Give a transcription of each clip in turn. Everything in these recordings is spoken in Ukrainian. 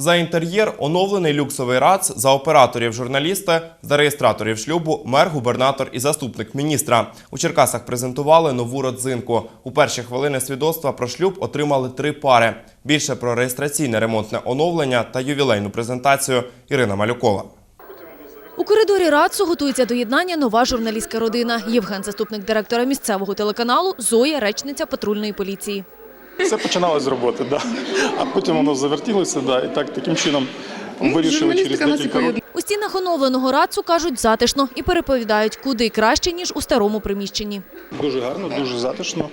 За інтер'єр оновлений люксовий рац за операторів журналісти, за реєстраторів шлюбу, мер, губернатор і заступник міністра. У Черкасах презентували нову родзинку. У перші хвилини свідоцтва про шлюб отримали три пари. Більше про реєстраційне ремонтне оновлення та ювілейну презентацію Ірина Малюкова. У коридорі РАЦУ готується до єднання нова журналістська родина. Євген – заступник директора місцевого телеканалу, Зоя – речниця патрульної поліції. Все починалось з роботи, да. а потім воно завертілося, да, і так таким чином вирішили через декілька років. У стінах оновленого РАЦУ, кажуть, затишно і переповідають, куди краще, ніж у старому приміщенні. Дуже гарно, дуже затишно,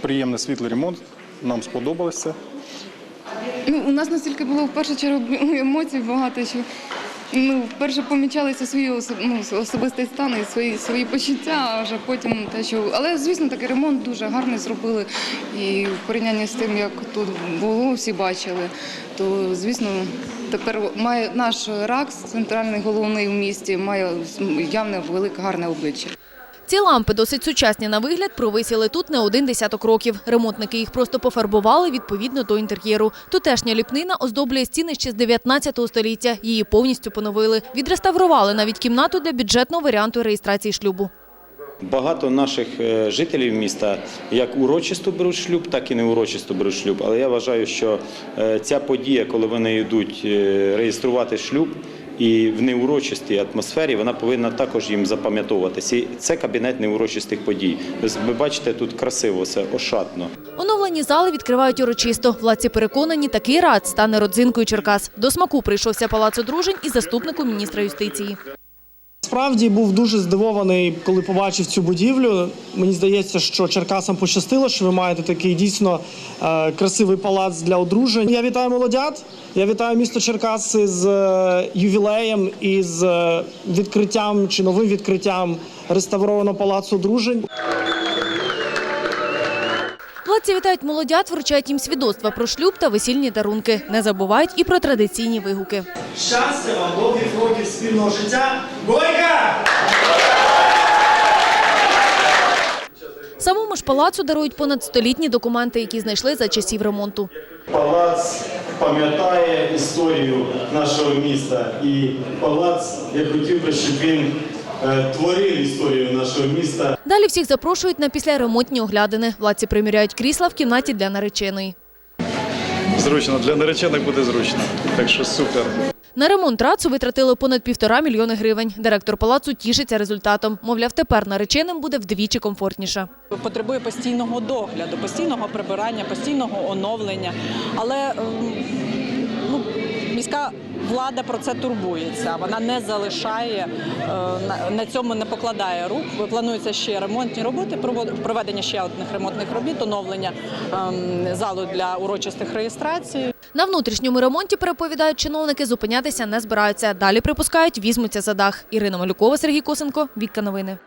приємний світлий ремонт. Нам сподобалося. Ну, у нас настільки було в першу чергу емоцій багато, що ну, вперше помічалися свої ну, особистий стан і свої, свої почуття, а вже потім те, що. Але, звісно, такий ремонт дуже гарний зробили. І в порівнянні з тим, як тут було, всі бачили, то звісно. Тепер має наш РАКС, центральний головний в місті, має явне велике гарне обличчя. Ці лампи досить сучасні на вигляд, провисіли тут не один десяток років. Ремонтники їх просто пофарбували відповідно до інтер'єру. Тутешня ліпнина оздоблює стіни ще з 19 століття. Її повністю поновили. Відреставрували навіть кімнату для бюджетного варіанту реєстрації шлюбу. Багато наших е, жителів міста як урочисто беруть шлюб, так і не урочисто беруть шлюб. Але я вважаю, що е, ця подія, коли вони йдуть е, реєструвати шлюб, і в неурочистій атмосфері вона повинна також їм запам'ятовуватися. І це кабінет неурочистих подій. Ви бачите, тут красиво все, ошатно. Оновлені зали відкривають урочисто. Владці переконані, такий рад стане родзинкою Черкас. До смаку прийшовся палац одружень і заступнику міністра юстиції. Справді був дуже здивований, коли побачив цю будівлю. Мені здається, що Черкасам пощастило, що ви маєте такий дійсно е, красивий палац для одружень. Я вітаю молодят. Я вітаю місто Черкаси з е, ювілеєм і з е, відкриттям чи новим відкриттям реставрованого палацу одружень. Владці вітають молодят, вручають їм свідоцтва про шлюб та весільні дарунки. Не забувають і про традиційні вигуки. Щастя вам, довгих років спільного життя. Бойка! Палацу дарують понад столітні документи, які знайшли за часів ремонту. Палац пам'ятає історію нашого міста, і палац, я хотів би, щоб він е, творив історію нашого міста. Далі всіх запрошують на післяремонтні оглядини. Владці приміряють крісла в кімнаті для нареченої. Зручно, для наречених буде зручно. Так що супер. На ремонт рацу витратили понад півтора мільйони гривень. Директор палацу тішиться результатом. Мовляв, тепер нареченим буде вдвічі комфортніше. потребує постійного догляду, постійного прибирання, постійного оновлення. Але ем, ну, міська влада про це турбується. Вона не залишає е, на- цьому не покладає рук. Плануються ще ремонтні роботи, проведення ще одних ремонтних робіт, оновлення ем, залу для урочистих реєстрацій. На внутрішньому ремонті, переповідають чиновники, зупинятися не збираються. Далі припускають, візьмуться за дах. Ірина Малюкова, Сергій Косенко, Вікка Новини.